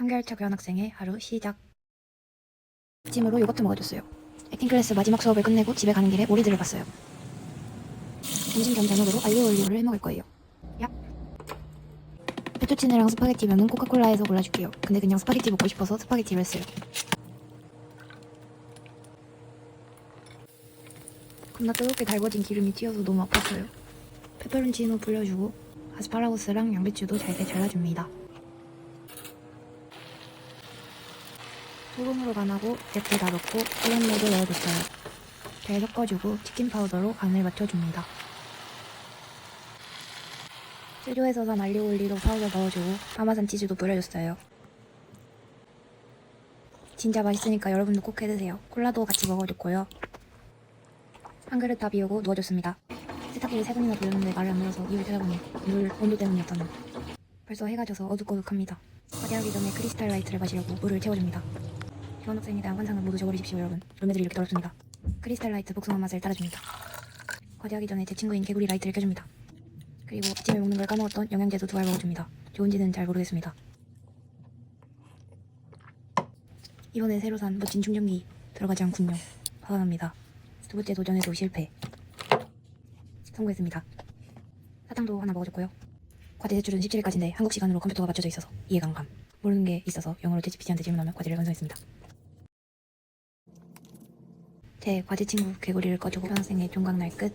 3개월차 교환학생의 하루 시작. 아침으로 요거트 먹어줬어요. 액팅 클래스 마지막 수업을 끝내고 집에 가는 길에 오리들을 봤어요. 점심 겸 저녁으로 알리오 올리오를 해 먹을 거예요. 야. 페투치네랑 스파게티 면은 코카콜라에서 골라줄게요. 근데 그냥 스파게티 먹고 싶어서 스파게티로 했어요. 겁나 뜨겁게 달궈진 기름이 튀어서 너무 아팠어요. 페페론치노 불려주고 아스파라거스랑 양배추도 잘게 잘라줍니다. 소금으로 간하고 야채 다 넣고 소금물도 넣어줬어요. 잘 섞어주고 치킨 파우더로 간을 맞춰줍니다. 제조에서 산 알리오올리로 파우더 넣어주고 파마산 치즈도 뿌려줬어요. 진짜 맛있으니까 여러분도 꼭 해드세요. 콜라도 같이 먹어줬고요. 한 그릇 다 비우고 누워줬습니다. 세탁기를 세 번이나 돌렸는데 말을 안 들어서 이유를 찾아보니 물 온도 때문이었다는. 벌써 해가 져서 어둑어둑합니다. 과제하기 전에 크리스탈 라이트를 마시려고 물을 채워줍니다. 대한 환상을 모두 저버리십시오 여러분. 롤매들이 이렇게 더럽습니다. 크리스탈 라이트 복숭아 맛을 따라줍니다. 과제하기 전에 제 친구인 개구리 라이트를 켜줍니다. 그리고 아침에 먹는 걸 까먹었던 영양제도 두 알 먹어줍니다. 좋은지는 잘 모르겠습니다. 이번에 새로 산 멋진 충전기 들어가지 않군요. 화가 납니다. 두 번째 도전에도 실패. 성공했습니다. 사탕도 하나 먹어줬고요. 과제 제출은 17일까지인데 한국 시간으로 컴퓨터가 맞춰져 있어서 이해가 안 감. 모르는 게 있어서 영어로 채찌피티한테 질문하면 과제를 완성했습니다. 제 과제 친구 개구리를 꺼주고 현학생의 종강날 끝.